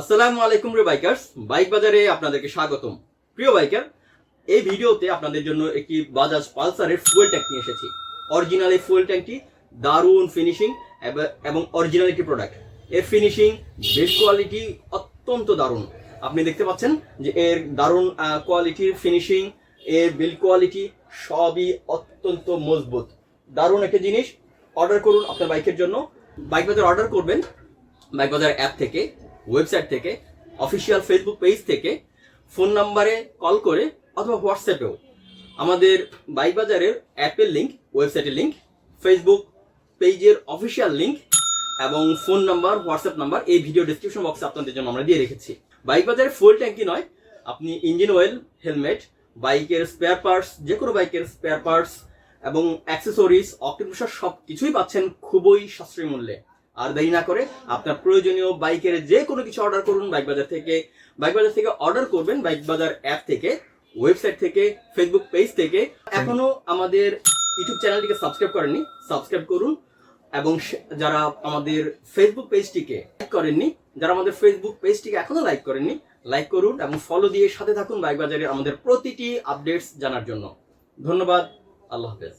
আসসালামু আলাইকুম রে বাইকার্স বাইক বাজারে আপনাদেরকে স্বাগতম। প্রিয় বাইকার এই ভিডিওতে আপনাদের জন্য একটি বাজাজ পালসারের ফুয়েল ট্যাঙ্ক নিয়ে এসেছি। অরিজিনাল এই ফুয়েল ট্যাঙ্কটি দারুণ ফিনিশিং এবং অরিজিনাল একটি প্রোডাক্টের ফিনিশিং বেস্ট কোয়ালিটি অত্যন্ত দারুণ। আপনি দেখতে পাচ্ছেন যে এর দারুণ কোয়ালিটির ফিনিশিং এর বিল্ড কোয়ালিটি সবই অত্যন্ত মজবুত। দারুণ একটা জিনিস। অর্ডার করুন আপনার বাইকের জন্য। বাইক বাজার অর্ডার করবেন। বাইক বাজার অ্যাপ থেকে। ওয়েবসাইট থেকে অফিসিয়াল ফেসবুক পেজ থেকে ফোন নাম্বারে কল করে অথবা হোয়াটসঅ্যাপেও আমাদের বাইক বাজারের অ্যাপের লিঙ্ক ওয়েবসাইটের লিঙ্ক ফেসবুক পেজের অফিসিয়াল লিঙ্ক এবং ফোন নাম্বার হোয়াটসঅ্যাপ নাম্বার এই ভিডিও ডিসক্রিপশন বক্সে আপনাদের জন্য আমরা দিয়ে রেখেছি। বাইক বাজারে ফুল ট্যাঙ্কি নয়, আপনি ইঞ্জিন অয়েল হেলমেট বাইকের স্পেয়ার পার্টস যে কোনো বাইকের স্পেয়ার পার্টস এবং অ্যাক্সেসরিজ অক্টোপ্রেশার সব কিছুই পাচ্ছেন খুবই সাশ্রয়ী মূল্যে। আর দেরি না করে আপনার প্রয়োজনীয় বাইকের যে কোনো কিছু অর্ডার করুন বাইক বাজার থেকে। বাইক বাজার থেকে অর্ডার করবেন বাইক বাজার অ্যাপ থেকে ওয়েবসাইট থেকে ফেসবুক পেজ থেকে। এখনও আমাদের ইউটিউব চ্যানেলটিকে সাবস্ক্রাইব করেননি সাবস্ক্রাইব করুন। এবং যারা আমাদের ফেসবুক পেজটিকে লাইক করেননি, যারা আমাদের ফেসবুক পেজটিকে এখনও লাইক করেননি লাইক করুন এবং ফলো দিয়ে সাথে থাকুন বাইক বাজারে আমাদের প্রতিটি আপডেটস জানার জন্য। ধন্যবাদ, আল্লাহ হাফেজ।